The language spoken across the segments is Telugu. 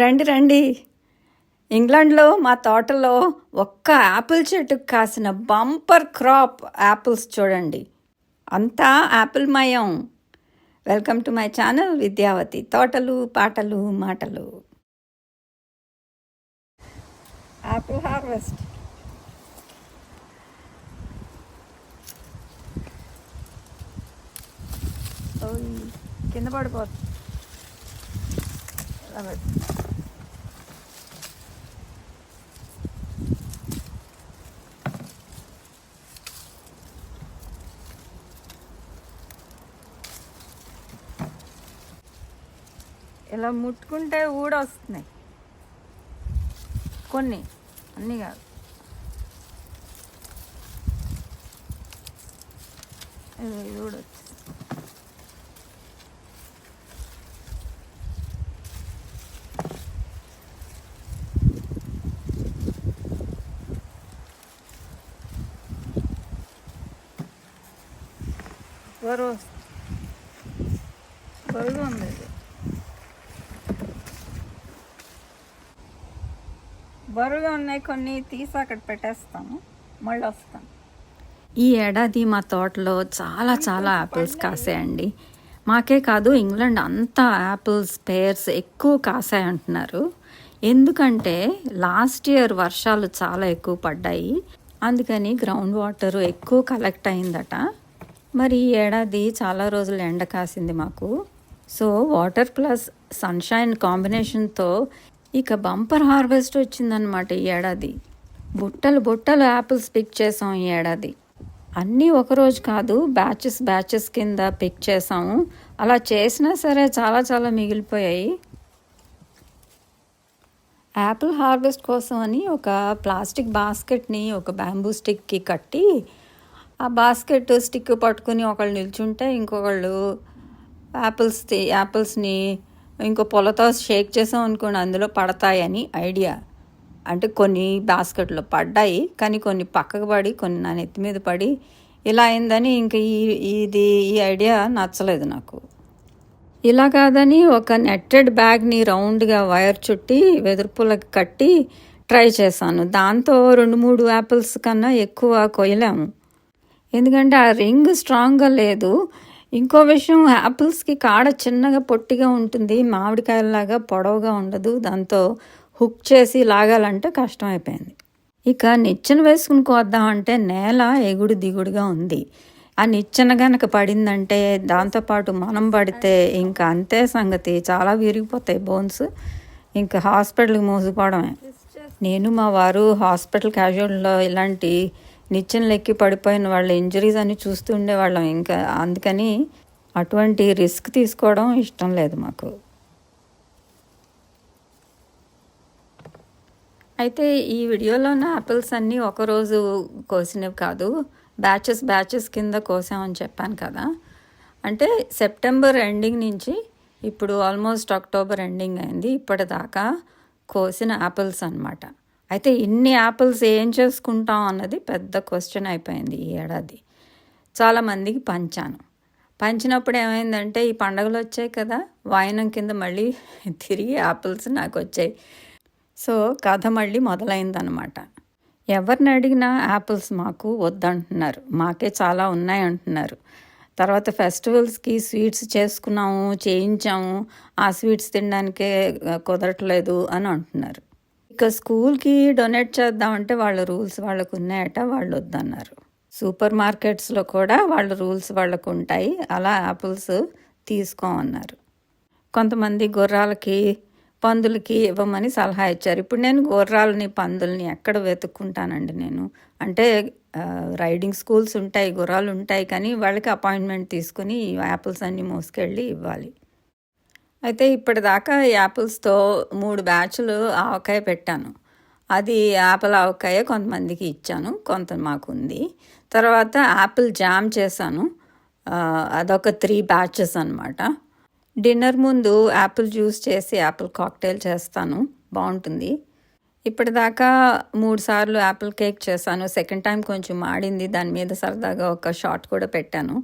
రండి రండి. ఇంగ్లాండ్లో మా తోటలో ఒక్క యాపిల్ చెట్టుకు కాసిన బంపర్ క్రాప్ యాపిల్స్ చూడండి. అంతా apple Mayem. Welcome to my channel Vidyavathi. తోటలు పాటలు మాటలు. Apple harvest. ఓయ్, కింద పడిపోతుంది ఇలా ముట్టుకుంటే కూడా వస్తున్నాయి. కొన్ని అన్నీ కాదు. ఇదిగో ఇది బరువు బరువు ఉంది బరువుగా ఉన్నాయి కొన్ని తీసి అక్కడ పెట్టేస్తాము మళ్ళీ వస్తాను. ఈ ఏడాది మా తోటలో చాలా చాలా యాపిల్స్ కాసాయండి. మాకే కాదు ఇంగ్లాండ్ అంతా యాపిల్స్ పేర్స్ ఎక్కువ కాసాయి అంటున్నారు. ఎందుకంటే లాస్ట్ ఇయర్ వర్షాలు చాలా ఎక్కువ పడ్డాయి. అందుకని గ్రౌండ్ వాటర్ ఎక్కువ కలెక్ట్ అయిందట. మరి ఈ ఏడాది చాలా రోజులు ఎండ కాసింది మాకు. సో వాటర్ ప్లస్ సన్షైన్ కాంబినేషన్తో ఇక బంపర్ హార్వెస్ట్ వచ్చిందనమాట ఈ ఏడాది. బుట్టలు బుట్టలు యాపిల్స్ పిక్ చేసాం ఈ ఏడాది. అన్నీ ఒకరోజు కాదు బ్యాచెస్ బ్యాచెస్ కింద పిక్ చేసాము అలా చేసినా సరే చాలా చాలా మిగిలిపోయాయి. యాపిల్ హార్వెస్ట్ కోసం అని ఒక ప్లాస్టిక్ బాస్కెట్ని ఒక బ్యాంబూ స్టిక్కి కట్టి ఆ బాస్కెట్ స్టిక్ పట్టుకుని ఒకళ్ళు నిల్చుంటే ఇంకొకళ్ళు యాపిల్స్ యాపిల్స్ని ఇంకో పొలతో షేక్ చేసాం అనుకోండి అందులో పడతాయని ఐడియా. అంటే కొన్ని బాస్కెట్లో పడ్డాయి కానీ కొన్ని పక్కకు పడి కొన్ని నా నెత్తి మీద పడి ఇలా అయిందని ఇంక ఈ ఇది ఈ ఐడియా నచ్చలేదు నాకు. ఇలా కాదని ఒక నెట్టెడ్ బ్యాగ్ని రౌండ్గా వైర్ చుట్టి వెదురుపులకు కట్టి ట్రై చేశాను. దాంతో రెండు మూడు యాపిల్స్ కన్నా ఎక్కువ కొయ్యలేము. ఎందుకంటే ఆ రింగ్ స్ట్రాంగ్గా లేదు. ఇంకో విషయం యాపిల్స్కి కాడ చిన్నగా పొట్టిగా ఉంటుంది మామిడికాయలాగా పొడవుగా ఉండదు దాంతో హుక్ చేసి లాగాలంటే కష్టం అయిపోయింది ఇక నిచ్చెన వేసుకుని కోద్దామంటే నేల ఎగుడు దిగుడుగా ఉంది. ఆ నిచ్చెన గనక పడిందంటే దాంతోపాటు మనం పడితే ఇంకా అంతే సంగతి. చాలా విరిగిపోతాయి బోన్స్. ఇంకా హాస్పిటల్కి మోసుకుపోవడమే నేను మా వారు హాస్పిటల్ క్యాజువల్లో ఇలాంటి నిచ్చెన లెక్కి పడిపోయిన వాళ్ళ ఇంజరీస్ అని చూస్తూ ఉండేవాళ్ళం. ఇంకా అందుకని అటువంటి రిస్క్ తీసుకోవడం ఇష్టం లేదు మాకు. అయితే ఈ వీడియోలోన యాపిల్స్ అన్నీ ఒకరోజు కోసినవి కాదు బ్యాచెస్ బ్యాచెస్ కింద కోసామని చెప్పాను కదా. అంటే సెప్టెంబర్ ఎండింగ్ నుంచి ఇప్పుడు ఆల్మోస్ట్ అక్టోబర్ ఎండింగ్ అయింది. ఇప్పటిదాకా కోసిన యాపిల్స్ అనమాట అయితే ఇన్ని యాపిల్స్ ఏం చేసుకుంటాం అన్నది పెద్ద క్వశ్చన్ అయిపోయింది ఈ ఏడాది. చాలామందికి పంచాను. పంచినప్పుడు ఏమైందంటే ఈ పండగలు వచ్చాయి కదా వాయనం కింద మళ్ళీ తిరిగి యాపిల్స్ నాకు వచ్చాయి. సో కథ మళ్ళీ మొదలైందనమాట ఎవరిని అడిగినా యాపిల్స్ మాకు వద్దంటున్నారు. మాకే చాలా ఉన్నాయి అంటున్నారు తర్వాత ఫెస్టివల్స్కి స్వీట్స్ చేసుకున్నాము చేయించాము. ఆ స్వీట్స్ తినడానికే కుదరట్లేదు అని అంటున్నారు. ఇక స్కూల్కి డొనేట్ చేద్దామంటే వాళ్ళ రూల్స్ వాళ్ళకు ఉన్నాయట వాళ్ళు వద్దన్నారు సూపర్ మార్కెట్స్లో కూడా వాళ్ళ రూల్స్ వాళ్ళకు ఉంటాయి అలా యాపిల్స్ తీసుకోమన్నారు. కొంతమంది గుర్రాలకి పందులకి ఇవ్వమని సలహా ఇచ్చారు. ఇప్పుడు నేను గుర్రాలని పందుల్ని ఎక్కడ వెతుక్కుంటానండి నేను? అంటే రైడింగ్ స్కూల్స్ ఉంటాయి గుర్రాలు ఉంటాయి కానీ వాళ్ళకి అపాయింట్మెంట్ తీసుకుని యాపిల్స్ అన్నీ మోసుకెళ్ళి ఇవ్వాలి. అయితే ఇప్పటిదాకా యాపిల్స్తో మూడు బ్యాచ్లు ఆవకాయ పెట్టాను. అది యాపిల్ ఆవకాయ కొంతమందికి ఇచ్చాను కొంత మాకు ఉంది తర్వాత యాపిల్ జామ్ చేశాను. అదొక త్రీ బ్యాచెస్ అనమాట డిన్నర్ ముందు యాపిల్ జ్యూస్ చేసి యాపిల్ కాక్టైల్ చేస్తాను. బాగుంటుంది. ఇప్పటిదాకా మూడు సార్లు యాపిల్ కేక్ చేశాను. సెకండ్ టైం కొంచెం మాడింది. దాని మీద సరదాగా ఒక షార్ట్ కూడా పెట్టాను.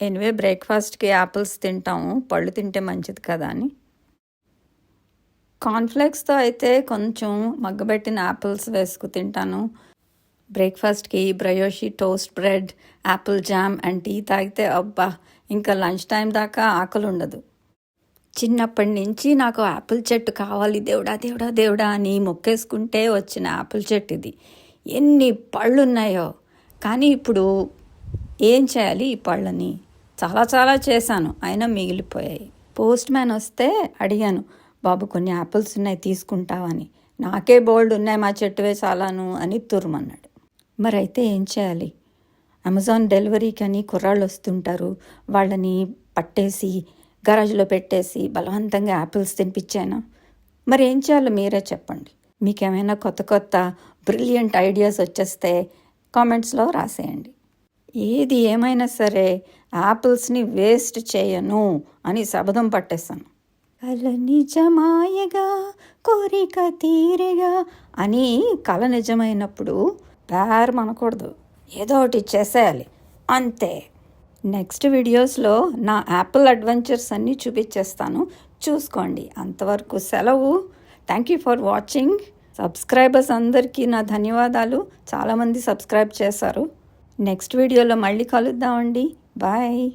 ఎనివే బ్రేక్ఫాస్ట్కి యాపిల్స్ తింటాము పళ్ళు తింటే మంచిది కదా అని. కార్న్ఫ్లేక్స్తో అయితే కొంచెం మగ్గబెట్టిన యాపిల్స్ వేసుకు తింటాను. బ్రేక్ఫాస్ట్కి brioche toast bread apple jam and tea తాగితే అబ్బా ఇంకా లంచ్ టైం దాకా ఆకలి ఉండదు. చిన్నప్పటి నుంచి నాకు యాపిల్ చెట్టు కావాలి దేవుడా దేవుడా దేవుడా అని మొక్కేసుకుంటే వచ్చిన యాపిల్ చెట్టు ఇది. ఎన్ని పళ్ళు ఉన్నాయో కానీ ఇప్పుడు ఏం చేయాలి? ఈ పళ్ళని చాలా చాలా చేశాను. అయినా మిగిలిపోయాయి. పోస్ట్ మ్యాన్ వస్తే అడిగాను బాబు కొన్ని యాపిల్స్ ఉన్నాయి తీసుకుంటావని నాకే బోల్డ్ ఉన్నాయి మా చెట్టువే చాలాను అని తురుమన్నాడు. మరి అయితే ఏం చేయాలి? అమెజాన్ డెలివరీకి అని కుర్రాళ్ళు వస్తుంటారు. వాళ్ళని పట్టేసి గరాజ్లో పెట్టేసి బలవంతంగా యాపిల్స్ తినిపించాను. మరి ఏం చేయాలో మీరే చెప్పండి. మీకేమైనా కొత్త కొత్త బ్రిలియంట్ ఐడియాస్ వచ్చేస్తే కామెంట్స్లో రాసేయండి. ఏది ఏమైనా సరే యాపిల్స్ని వేస్ట్ చేయను అని శబదం పట్టేశాను. కల నిజమాయగా కోరిక తీరేగా అని కల నిజమైనప్పుడు పేరు అనకూడదు ఏదో ఒకటి చేసేయాలి. అంతే. నెక్స్ట్ వీడియోస్లో నా యాపిల్ అడ్వెంచర్స్ అన్నీ చూపించేస్తాను. చూసుకోండి. అంతవరకు సెలవు. Thank you for watching. Subscribers అందరికీ నా ధన్యవాదాలు. చాలామంది సబ్స్క్రైబ్ చేశారు. నెక్స్ట్ వీడియోలో మళ్ళీ కలుద్దామండి. బాయ్.